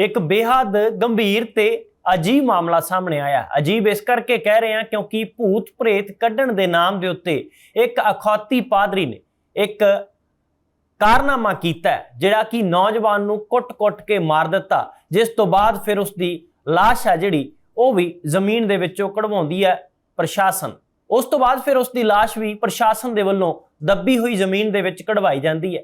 ਇੱਕ ਬੇਹੱਦ ਗੰਭੀਰ ਤੇ ਅਜੀਬ ਮਾਮਲਾ ਸਾਹਮਣੇ ਆਇਆ। ਅਜੀਬ ਇਸ ਕਰਕੇ ਕਹਿ ਰਹੇ ਹਾਂ ਕਿਉਂਕਿ ਭੂਤ ਪ੍ਰੇਤ ਕੱਢਣ ਦੇ ਨਾਮ ਦੇ ਉੱਤੇ ਇੱਕ ਅਖੌਤੀ ਪਾਦਰੀ ਨੇ ਇੱਕ ਕਾਰਨਾਮਾ ਕੀਤਾ ਜਿਹੜਾ ਕਿ ਨੌਜਵਾਨ ਨੂੰ ਕੁੱਟ-ਕੁੱਟ ਕੇ ਮਾਰ ਦਿੱਤਾ, ਜਿਸ ਤੋਂ ਬਾਅਦ ਫਿਰ ਉਸ ਦੀ ਲਾਸ਼ ਹੈ ਜਿਹੜੀ, ਉਹ ਵੀ ਜ਼ਮੀਨ ਦੇ ਵਿੱਚੋਂ ਕਢਵਾਉਂਦੀ ਹੈ ਪ੍ਰਸ਼ਾਸਨ। ਉਸ ਤੋਂ ਬਾਅਦ ਫਿਰ ਉਸ ਦੀ ਲਾਸ਼ ਵੀ ਪ੍ਰਸ਼ਾਸਨ ਦੇ ਵੱਲੋਂ ਦੱਬੀ ਹੋਈ ਜ਼ਮੀਨ ਦੇ ਵਿੱਚ ਕਢਵਾਈ ਜਾਂਦੀ ਹੈ।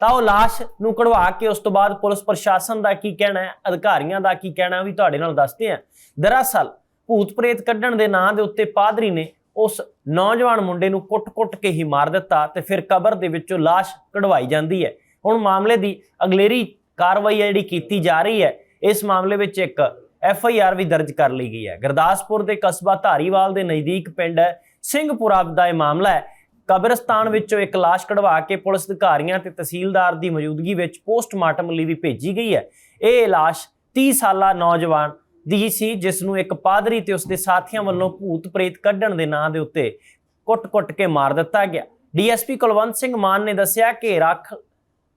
ਤਾਂ ਉਹ ਲਾਸ਼ ਨੂੰ ਕਢਵਾ ਕੇ ਉਸ ਤੋਂ ਬਾਅਦ ਪੁਲਿਸ ਪ੍ਰਸ਼ਾਸਨ ਦਾ ਕੀ ਕਹਿਣਾ ਹੈ, ਅਧਿਕਾਰੀਆਂ ਦਾ ਕੀ ਕਹਿਣਾ ਉਹ ਵੀ ਤੁਹਾਡੇ ਨਾਲ ਦੱਸਦੇ ਹਾਂ। ਦਰਅਸਲ ਭੂਤ ਪ੍ਰੇਤ ਕੱਢਣ ਦੇ ਨਾਂ ਦੇ ਉੱਤੇ ਪਾਦਰੀ ਨੇ ਉਸ ਨੌਜਵਾਨ ਮੁੰਡੇ ਨੂੰ ਕੁੱਟ-ਕੁੱਟ ਕੇ ਹੀ ਮਾਰ ਦਿੱਤਾ ਤੇ ਫਿਰ ਕਬਰ ਦੇ ਵਿੱਚੋਂ ਲਾਸ਼ ਕਢਵਾਈ ਜਾਂਦੀ ਹੈ। ਹੁਣ ਮਾਮਲੇ ਦੀ ਅਗਲੇਰੀ ਕਾਰਵਾਈ ਹੈ ਜਿਹੜੀ ਕੀਤੀ ਜਾ ਰਹੀ ਹੈ, ਇਸ ਮਾਮਲੇ ਵਿੱਚ ਇੱਕ ਐਫ ਆਈ ਆਰ ਵੀ ਦਰਜ ਕਰ ਲਈ ਗਈ ਹੈ। ਗੁਰਦਾਸਪੁਰ ਦੇ ਕਸਬਾ ਧਾਰੀਵਾਲ ਦੇ ਨਜ਼ਦੀਕ ਪਿੰਡ ਸਿੰਘਪੁਰਾ ਦਾ ਇਹ ਮਾਮਲਾ ਹੈ। ਕਬਰਸਤਾਨ ਵਿੱਚੋਂ ਇੱਕ ਲਾਸ਼ ਕਢਵਾ ਕੇ ਪੁਲਿਸ ਅਧਿਕਾਰੀਆਂ ਤੇ ਤਹਿਸੀਲਦਾਰ ਦੀ ਮੌਜੂਦਗੀ ਵਿੱਚ ਪੋਸਟਮਾਰਟਮ ਲਈ ਵੀ ਭੇਜੀ ਗਈ ਹੈ। ਇਹ ਲਾਸ਼ 30 ਸਾਲਾ ਨੌਜਵਾਨ ਦੀ ਸੀ, ਜਿਸ ਨੂੰ ਇੱਕ ਪਾਦਰੀ ਤੇ ਉਸਦੇ ਸਾਥੀਆਂ ਵੱਲੋਂ ਭੂਤ ਪ੍ਰੇਤ ਕੱਢਣ ਦੇ ਨਾਂ ਦੇ ਉੱਤੇ ਕੁੱਟ-ਕੁੱਟ ਕੇ ਮਾਰ ਦਿੱਤਾ ਗਿਆ। ਡੀਐਸਪੀ ਕੁਲਵੰਤ ਸਿੰਘ ਮਾਨ ਨੇ ਦੱਸਿਆ ਕਿ ਰੱਖ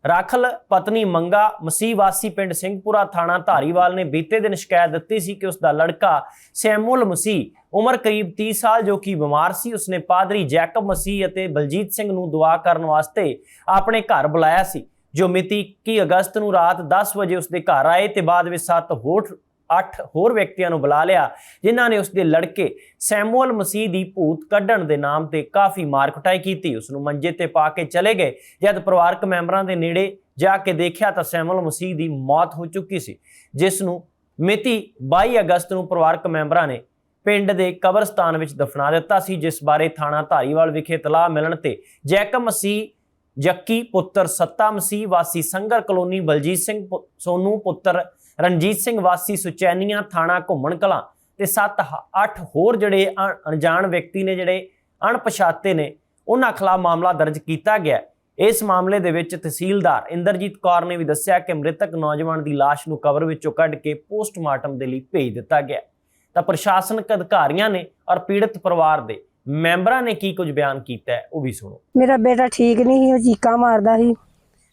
ਰਾਖਲ, ਪਤਨੀ ਮੰਗਾ, ਮਸੀਹ ਵਾਸੀ ਪਿੰਡ ਸਿੰਘਪੁਰਾ ਥਾਣਾ ਧਾਰੀਵਾਲ ਨੇ ਬੀਤੇ ਦਿਨ ਸ਼ਿਕਾਇਤ ਦਿੱਤੀ ਸੀ ਕਿ ਉਸ ਦਾ ਲੜਕਾ ਸੈਮੂਅਲ ਮਸੀਹ, ਉਮਰ ਕਰੀਬ 30 ਸਾਲ ਜੋ ਕਿ ਬਿਮਾਰ ਸੀ, ਉਸਨੇ ਪਾਦਰੀ ਜੈਕਬ ਮਸੀਹ ਅਤੇ ਬਲਜੀਤ ਸਿੰਘ ਨੂੰ ਦੁਆ ਕਰਨ ਵਾਸਤੇ ਆਪਣੇ ਘਰ ਬੁਲਾਇਆ ਸੀ, ਜੋ ਮਿਤੀ 21 ਅਗਸਤ ਨੂੰ ਰਾਤ 10 ਵਜੇ ਉਸਦੇ ਘਰ ਆਏ ਤੇ ਬਾਅਦ ਵਿੱਚ ਸੱਤ ਹੋਰ 8 ਹੋਰ ਵਿਅਕਤੀਆਂ ਨੂੰ ਬੁਲਾ ਲਿਆ, ਜਿਨ੍ਹਾਂ ਨੇ ਉਸਦੇ ਲੜਕੇ ਸੈਮੂਅਲ ਮਸੀਹ ਦੀ ਭੂਤ ਕੱਢਣ ਦੇ ਨਾਮ ਤੇ ਕਾਫੀ ਮਾਰ ਕੁਟਾਈ ਕੀਤੀ। ਉਸ ਨੂੰ ਮੰਜੇ ਤੇ ਪਾ ਕੇ ਚਲੇ ਗਏ। ਜਦ ਪਰਿਵਾਰਕ ਮੈਂਬਰਾਂ ਦੇ ਨੇੜੇ ਜਾ ਕੇ ਦੇਖਿਆ ਤਾਂ ਸੈਮੂਅਲ ਮਸੀਹ ਦੀ ਮੌਤ ਹੋ ਚੁੱਕੀ ਸੀ, ਜਿਸ ਨੂੰ ਮਿਤੀ 22 ਅਗਸਤ ਨੂੰ ਪਰਿਵਾਰਕ ਮੈਂਬਰਾਂ ਨੇ ਪਿੰਡ ਦੇ ਕਬਰਸਤਾਨ ਵਿੱਚ ਦਫਨਾ ਦਿੱਤਾ ਸੀ, ਜਿਸ ਬਾਰੇ ਥਾਣਾ ਧਾਰੀਵਾਲ ਵਿਖੇ ਤਲਾਹ ਮਿਲਣ ਤੇ ਜੈਕਮ ਮਸੀਹ ਜੱਕੀ ਪੁੱਤਰ ਸੱਤਾ ਮਸੀਹ ਵਾਸੀ ਸੰਗਰ ਕਲੋਨੀ ਬਲਜੀਤ ਸਿੰਘ ਪੁ- ਸੋਨੂ ਪੁੱਤਰ ਰਣਜੀਤ ਸਿੰਘ ਵਾਸੀ ਸੁਚੈਨੀਆਂ ਥਾਣਾ ਘੁੰਮਣ ਕਲਾਂ ਤੇ 7-8 ਹੋਰ ਜਿਹੜੇ ਅਣ- ਅਣਜਾਣ ਵਿਅਕਤੀ ਨੇ ਜਿਹੜੇ ਅਣਪਛਾਤੇ ਨੇ, ਉਹਨਾਂ ਖਿਲਾਫ ਮਾਮਲਾ ਦਰਜ ਕੀਤਾ ਗਿਆ ਇਸ ਮਾਮਲੇ ਦੇ ਵਿੱਚ ਤਹਿਸੀਲਦਾਰ ਇੰਦਰਜੀਤ ਕੌਰ ਨੇ ਵੀ ਦੱਸਿਆ ਕਿ ਮ੍ਰਿਤਕ ਨੌਜਵਾਨ ਦੀ ਲਾਸ਼ ਨੂੰ ਕਵਰ ਵਿੱਚੋਂ ਕੱਢ ਕੇ ਪੋਸਟਮਾਰਟਮ ਦੇ ਲਈ ਭੇਜ ਦਿੱਤਾ ਗਿਆ ਤਾਂ ਪ੍ਰਸ਼ਾਸਨਿਕ ਅਧਿਕਾਰੀਆਂ ਨੇ ਔਰ ਪੀੜਤ ਪਰਿਵਾਰ ਦੇ ਮੈਂਬਰਾਂ ਨੇ ਕੀ ਕੁਝ ਬਿਆਨ ਕੀਤਾ ਉਹ ਵੀ ਸੁਣੋ। ਮੇਰਾ ਬੇਟਾ ਠੀਕ ਨਹੀਂ ਸੀ, ਉਹ ਚੀਕਾਂ ਮਾਰਦਾ ਸੀ।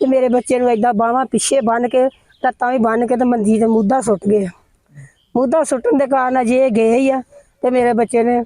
ਤੇ ਮੇਰੇ ਬੱਚੇ ਨੂੰ ਏਦਾਂ ਬਾਹਾਂ ਪਿੱਛੇ ਬੰਨ ਕੇ ਲੱਤਾਂ ਵੀ ਬੰਨ ਕੇ ਤੇ ਮੰਜੀ ਤੇ ਮੁੱਦਾ ਸੁੱਟ ਗਏ। ਮੁੱਦਾ ਸੁੱਟਣ ਦੇ ਕਾਰਨ ਅਜੇ ਇਹ ਗਏ ਹੀ ਆ ਤੇ ਮੇਰੇ ਬੱਚੇ ਨੇ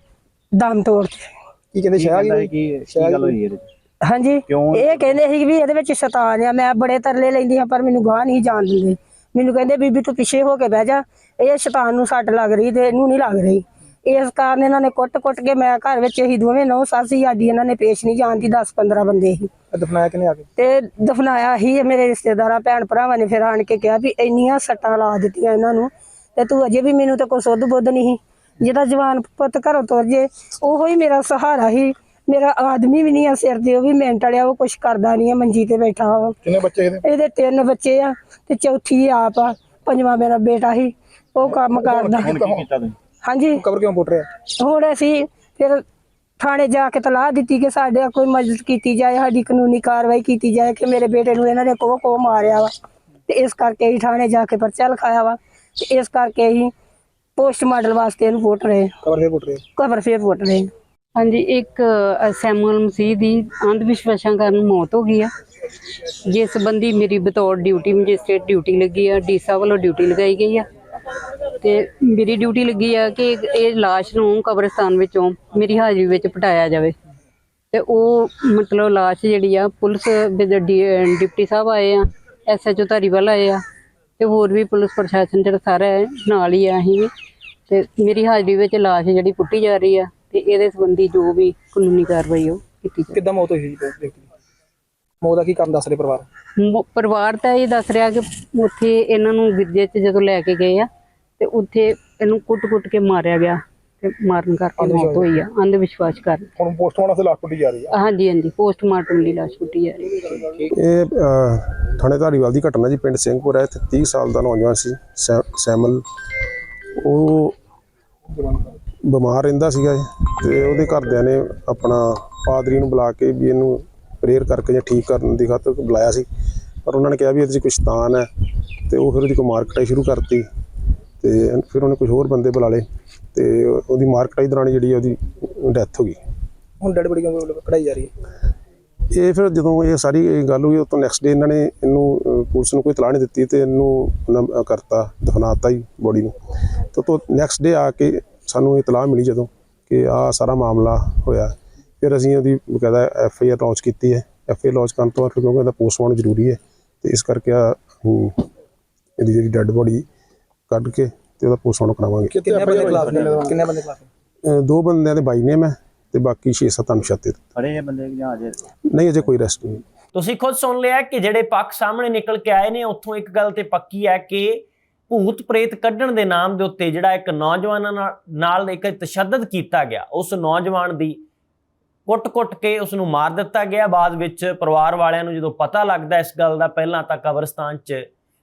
ਦਮ ਤੋੜ ਦਿੱਤੇ। ਕੀ ਕਹਿੰਦੇ ਸ਼ਾਹ ਕਹਿੰਦਾ ਕੀ ਕਿ ਕੀ ਗੱਲ ਹੋਈ ਇਹਦੇ? ਹਾਂਜੀ? ਇਹ ਕਹਿੰਦੇ ਸੀ ਵੀ ਇਹਦੇ ਵਿੱਚ ਸ਼ੈਤਾਨ ਆ ਮੈਂ ਬੜੇ ਤਰਲੇ ਲੈਂਦੀ ਹਾਂ ਪਰ ਮੈਨੂੰ ਗਾਹ ਨਹੀਂ ਜਾਣ ਦਿੰਦੇ। ਮੈਨੂੰ ਕਹਿੰਦੇ ਬੀਬੀ ਤੂੰ ਪਿੱਛੇ ਹੋ ਕੇ ਬਹਿ ਜਾ ਇਹ ਸ਼ੈਤਾਨ ਨੂੰ ਸੱਟ ਲੱਗ ਰਹੀ ਤੇ ਇਹਨੂੰ ਨਹੀਂ ਲੱਗ ਰਹੀ। ਇਸ ਕਾਰਨ ਇਹਨਾਂ ਨੇ ਕੁੱਟ-ਕੁੱਟ ਕੇ ਮੈਂ ਘਰ ਵਿੱਚ ਹੀ ਦੋਵੇਂ ਨੌ ਸੱਸ ਸਾਡੀ ਇਹਨਾਂ ਨੇ ਪੇਸ਼ ਨਹੀਂ ਜਾਣ ਦੀ 10-15 ਬੰਦੇ ਸੀ। ਇਹ ਦਫਨਾਇਆ ਕਿਨੇ ਆ ਕੇ? ਤੇ ਦਫਨਾਇਆ ਹੀ ਮੇਰੇ ਰਿਸ਼ਤੇਦਾਰਾਂ ਭੈਣ ਭਰਾਵਾਂ ਨੇ ਫਿਰ ਆਣ ਕੇ ਕਿਹਾ ਵੀ ਇੰਨੀਆਂ ਸੱਟਾਂ ਲਾ ਦਿੱਤੀਆਂ ਇਹਨਾਂ ਨੂੰ ਤੇ ਤੂੰ ਅਜੇ ਵੀ ਮੈਨੂੰ ਤਾਂ ਕੋਈ ਸੁੱਧ ਬੁੱਧ ਨਹੀਂ। ਜਿਹਦਾ ਜਵਾਨ ਪੁੱਤ ਘਰੋਂ ਤੁਰ ਜੇ ਉਹੋ ਹੀ ਮੇਰਾ ਸਹਾਰਾ ਹੀ ਮੇਰਾ ਆਦਮੀ ਵੀ ਨਹੀਂ ਆ ਸਿਰ ਤੇ ਉਹ ਵੀ ਮਿੰਟ ਵਾਲਿਆ ਉਹ ਕੁਛ ਕਰਦਾ ਨਹੀਂ ਆ ਮੰਜੀ ਤੇ ਬੈਠਾ ਵਾ। ਕਿੰਨੇ ਬੱਚੇ ਇਹਦੇ? ਇਹਦੇ ਤਿੰਨ ਬੱਚੇ ਆ ਤੇ ਚੌਥੀ ਆਪ ਆ ਪੰਜਵਾਂ ਮੇਰਾ ਬੇਟਾ ਹੀ ਉਹ ਕੰਮ ਕਰਦਾ। ਹੁਣ ਕੀ ਕੀਤਾ ਤੁਸੀਂ? ਹਾਂਜੀ। ਕਬਰ ਕਿਉਂ ਪੁੱਟ ਰਿਹਾ? ਹੁਣ ਅਸੀਂ ਫਿਰ ਥਾਣੇ ਜਾ ਕੇ ਤਲਾਹ ਦਿੱਤੀ ਕਿ ਸਾਡੇ ਕੋਈ ਮਦਦ ਕੀਤੀ ਜਾਏ ਸਾਡੀ ਕਾਨੂੰਨੀ ਕਾਰਵਾਈ ਕੀਤੀ ਜਾਏ ਕਿ ਮੇਰੇ ਬੇਟੇ ਨੂੰ ਇਹਨਾਂ ਨੇ ਕੋਹ ਕੋਹ ਮਾਰਿਆ ਵਾ। ਤੇ ਇਸ ਕਰਕੇ ਅਸੀਂ ਥਾਣੇ ਜਾ ਕੇ ਪਰਚਾ ਲਿਖਾਇਆ ਵਾ। ਤੇ ਇਸ ਕਰਕੇ ਅਸੀਂ ਪੋਸਟ ਮਾਡਲ ਵਾਸਤੇ ਇਹਨੂੰ ਪੁੱਟ ਰਹੇ ਕਬਰ ਫੇਰ ਪੁੱਟ ਰਿਹਾ ਕਬਰ ਫੇਰ ਪੁੱਟ ਰਹੇ ਹਾਂਜੀ ਇੱਕ ਸੈਮੂਅਲ ਮਸੀਹ ਦੀ ਅੰਧ ਵਿਸ਼ਵਾਸਾਂ ਕਾਰਨ ਮੌਤ ਹੋ ਗਈ ਆ। ਜਿਸ ਸੰਬੰਧੀ ਮੇਰੀ ਬਤੌਰ ਡਿਊਟੀ ਮੈਜਿਸਟ੍ਰੇਟ ਡਿਊਟੀ ਲੱਗੀ ਆ ਡੀਸਾ ਵੱਲੋਂ ਡਿਊਟੀ ਲਗਾਈ ਗਈ ਆ। ਤੇ ਮੇਰੀ ਡਿਊਟੀ ਲੱਗੀ ਆ ਕਿ ਇਹ ਲਾਸ਼ ਨੂੰ ਕਬਰਸਤਾਨ ਵਿੱਚੋਂ ਮੇਰੀ ਹਾਜ਼ਰੀ ਵਿੱਚ ਪਟਾਇਆ ਜਾਵੇ। ਤੇ ਉਹ ਮਤਲਬ ਲਾਸ਼ ਜਿਹੜੀ ਆ ਪੁਲਿਸ ਡਿਪਟੀ ਸਾਹਿਬ ਆਏ ਆ ਐਸਐਚਓ ਧਾਰੀਵਾਲ ਆਏ ਆ ਤੇ ਹੋਰ ਵੀ ਪੁਲਿਸ ਪ੍ਰਸ਼ਾਸਨ ਜਿਹੜਾ ਸਾਰਾ ਨਾਲ ਹੀ ਆ ਅਸੀਂ ਤੇ ਮੇਰੀ ਹਾਜ਼ਰੀ ਵਿੱਚ ਲਾਸ਼ ਜਿਹੜੀ ਪੁੱਟੀ ਜਾ ਰਹੀ ਆ ਤੇ ਇਹਦੇ ਸੰਬੰਧੀ ਜੋ ਵੀ ਕਾਨੂੰਨੀ ਕਾਰਵਾਈ ਉਹ ਕੀਤੀ ਜਾਵੇ। ਕਿੱਦਾਂ ਮੌਤ ਹੋਈ ਜੀ ਵਿਅਕਤੀ ਦੀ? ਮੌਤ ਦਾ ਕੀ ਕਾਰਨ ਦੱਸ ਰਹੇ ਪਰਿਵਾਰ? ਪਰਿਵਾਰ ਤਾਂ ਇਹ ਦੱਸ ਰਿਹਾ ਕਿ ਉੱਥੇ ਇਹਨਾਂ ਨੂੰ ਗਿਰਜੇ 'ਚ ਜਦੋਂ ਲੈ ਕੇ ਗਏ ਆ ਤੇ ਉੱਥੇ ਇਹਨੂੰ ਕੁੱਟ-ਕੁੱਟ ਕੇ ਮਾਰਿਆ ਗਿਆ ਤੇ ਮਾਰਨ ਕਰਕੇ ਮੌਤ ਹੋਈ ਆ ਅੰਧ ਵਿਸ਼ਵਾਸ ਕਾਰਨ। ਹੁਣ ਪੋਸਟਮਾਰਟਮ ਤੇ ਲਾਸ਼ ਪੁੱਟੀ ਜਾ ਰਹੀ ਹੈ ਹਾਂਜੀ ਹਾਂਜੀ ਪੋਸਟਮਾਰਟਮ ਲਈ ਲਾਸ਼ ਪੁੱਟੀ ਜਾ ਰਹੀ ਹੈ। ਇਹ ਅਹ, ਥਾਣੇ ਧਾਰੀਵਾਲ ਦੀ ਘਟਨਾ ਜੀ ਪਿੰਡ ਸਿੰਘਪੁਰ ਹੈ ਇੱਥੇ 30 ਸਾਲ ਦਾ ਨੌਜਵਾਨ ਸੀ ਸੈ- ਸੈਮਲ। ਉਹ ਬਿਮਾਰ ਰਹਿੰਦਾ ਸੀਗਾ ਇਹ ਤੇ ਉਹਦੇ ਘਰਦਿਆਂ ਨੇ ਆਪਣਾ ਪਾਦਰੀ ਨੂੰ ਬੁਲਾ ਕੇ ਵੀ ਇਹਨੂੰ ਪ੍ਰੇਅਰ ਕਰਕੇ ਜਾਂ ਠੀਕ ਕਰਨ ਦੀ ਖਾਤਰ ਬੁਲਾਇਆ ਸੀ। ਪਰ ਉਹਨਾਂ ਨੇ ਕਿਹਾ ਵੀ ਇਹਦੇ 'ਚ ਕੁਝ ਸ਼ੈਤਾਨ ਹੈ ਤੇ ਉਹ ਫਿਰ ਉਹਦੀ ਕੋਈ ਮਾਰ ਕਟਾਈ ਸ਼ੁਰੂ ਕਰਤੀ। ਤੇ ਫਿਰ ਉਹਨੇ ਕੁਝ ਹੋਰ ਬੰਦੇ ਬੁਲਾ ਲਏ ਤੇ ਉਹਦੀ ਮਾਰ ਕਟਾਈ ਦੌਰਾਨ ਜਿਹੜੀ ਉਹਦੀ ਡੈਥ ਹੋ ਗਈ। ਹੁਣ ਡੈਡ ਬੜੀ ਕਿਉਂ ਕਢਾਈ ਜਾ ਰਹੀ ਹੈ? ਇਹ ਫਿਰ ਜਦੋਂ ਇਹ ਸਾਰੀ ਗੱਲ ਹੋਈ ਉਸ ਤੋਂ ਨੈਕਸਟ ਡੇ ਇਹਨਾਂ ਨੇ ਇਹਨੂੰ ਪੁਲਿਸ ਨੂੰ ਕੋਈ ਤਲਾਹ ਨਹੀਂ ਦਿੱਤੀ ਤੇ ਇਹਨੂੰ ਕਰਤਾ ਦਫਨਾਤਾ ਹੀ ਬੋਡੀ ਨੂੰ। ਤੇ ਤੋਂ ਨੈਕਸਟ ਡੇ ਆ ਕੇ ਸਾਨੂੰ ਇਹ ਤਲਾਹ ਮਿਲੀ ਜਦੋਂ ਕਿ ਆ ਸਾਰਾ ਮਾਮਲਾ ਹੋਇਆ। ਫਿਰ ਅਸੀਂ ਉਹਦੀ ਬਕਾਇਦਾ ਐਫ ਆਈ ਆਰ ਲਾਂਚ ਕੀਤੀ ਹੈ। ਐਫ ਆਈ ਲਾਂਚ ਕਰਨ ਤੋਂ ਬਾਅਦ ਕਿਉਂਕਿ ਇਹਦਾ ਪੋਸਟਮਾਰਟਮ ਜ਼ਰੂਰੀ ਹੈ ਤੇ ਇਸ ਕਰਕੇ ਆ ਇਹਦੀ ਜਿਹੜੀ ਡੈੱਡ ਬੋਡੀ ਕੱਢ ਕੇ ਤੇ ਉਹਦਾ ਪੋਸਟਮਾਰਟਮ ਕਰਾਵਾਂਗੇ। ਕਿੰਨੇ ਬੰਦੇ ਖਿਲਾਫ ਨੇ? ਕਿੰਨੇ ਬੰਦੇ ਖਿਲਾਫ ਅਹ, ਦੋ ਬੰਦਿਆਂ ਦੇ ਬਾਈ ਨੇ ਮੈਂ ਤੇ ਬਾਕੀ 6-7 ਅਨਸ਼ਾਤੇ ਫੜੇ ਜੇ ਬੰਦੇ ਜਾਂ ਅਜੇ? ਨਹੀਂ ਅਜੇ ਕੋਈ ਰੈਸਟ ਨਹੀਂ। ਤੁਸੀਂ ਖੁਦ ਸੁਣ ਲਿਆ ਕਿ ਜਿਹੜੇ ਪੱਖ ਸਾਹਮਣੇ ਨਿਕਲ ਕੇ ਆਏ ਨੇ ਉੱਥੋਂ ਇੱਕ ਗੱਲ ਤੇ ਪੱਕੀ ਹੈ ਕਿ ਭੂਤ ਪ੍ਰੇਤ ਕੱਢਣ ਦੇ ਨਾਮ ਦੇ ਉੱਤੇ ਜਿਹੜਾ ਇੱਕ ਨੌਜਵਾਨਾਂ ਨਾਲ- ਨਾਲ ਇੱਕ ਤਸ਼ੱਦਦ ਕੀਤਾ ਗਿਆ। ਉਸ ਨੌਜਵਾਨ ਦੀ ਕੁੱਟ-ਕੁੱਟ ਕੇ ਉਸ ਨੂੰ ਮਾਰ ਦਿੱਤਾ ਗਿਆ। ਬਾਅਦ ਵਿੱਚ ਪਰਿਵਾਰ ਵਾਲਿਆਂ ਨੂੰ ਜਦੋਂ ਪਤਾ ਲੱਗਦਾ ਇਸ ਗੱਲ ਦਾ ਪਹਿਲਾਂ ਤਾਂ ਕਬਰਸਤਾਨ 'ਚ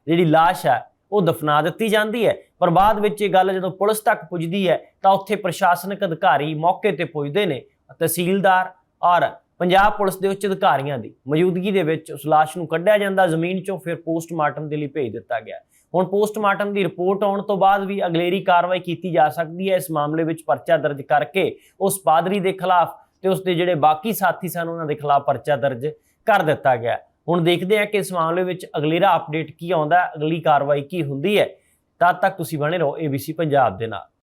ਜਿਹੜੀ ਲਾਸ਼ ਹੈ ਉਹ ਦਫਨਾ ਦਿੱਤੀ ਜਾਂਦੀ ਹੈ। ਪਰ ਬਾਅਦ ਵਿੱਚ ਇਹ ਗੱਲ ਜਦੋਂ ਪੁਲਿਸ ਤੱਕ ਪੁੱਜਦੀ ਹੈ, ਤਾਂ ਉੱਥੇ ਪ੍ਰਸ਼ਾਸਨਿਕ ਅਧਿਕਾਰੀ ਮੌਕੇ ਤੇ ਪੁੱਜਦੇ ਨੇ ਤਹਿਸੀਲਦਾਰ ਔਰ ਪੰਜਾਬ ਪੁਲਿਸ ਦੇ ਉੱਚ ਅਧਿਕਾਰੀਆਂ ਦੀ ਮੌਜੂਦਗੀ ਦੇ ਵਿੱਚ ਉਸ ਲਾਸ਼ ਨੂੰ ਕੱਢਿਆ ਜਾਂਦਾ, ਜ਼ਮੀਨ 'ਚੋਂ ਫਿਰ ਪੋਸਟਮਾਰਟਮ ਦੇ ਲਈ ਭੇਜ ਦਿੱਤਾ ਗਿਆ। ਹੁਣ ਪੋਸਟਮਾਰਟਮ ਦੀ ਰਿਪੋਰਟ ਆਉਣ ਤੋਂ ਬਾਅਦ ਵੀ ਅਗਲੇਰੀ ਕਾਰਵਾਈ ਕੀਤੀ ਜਾ ਸਕਦੀ ਹੈ। ਇਸ ਮਾਮਲੇ ਵਿੱਚ ਪਰਚਾ ਦਰਜ ਕਰਕੇ ਉਸ ਪਾਦਰੀ ਦੇ ਖਿਲਾਫ ਤੇ ਉਸ ਦੇ ਜਿਹੜੇ ਬਾਕੀ ਸਾਥੀ ਸਨ, ਉਹਨਾਂ ਦੇ ਖਿਲਾਫ ਪਰਚਾ ਦਰਜ ਕਰ ਦਿੱਤਾ ਗਿਆ। ਹੁਣ ਦੇਖਦੇ ਹਾਂ ਕਿ ਇਸ ਮਾਮਲੇ ਵਿੱਚ ਅਗਲੇਰਾ ਅਪਡੇਟ ਕੀ ਆਉਂਦਾ, ਅਗਲੀ ਕਾਰਵਾਈ ਕੀ ਹੁੰਦੀ ਹੈ। ਤਦ ਤੱਕ ਤੁਸੀਂ ਬਣੇ ਰਹੋ ABC ਪੰਜਾਬ ਦੇ ਨਾਲ।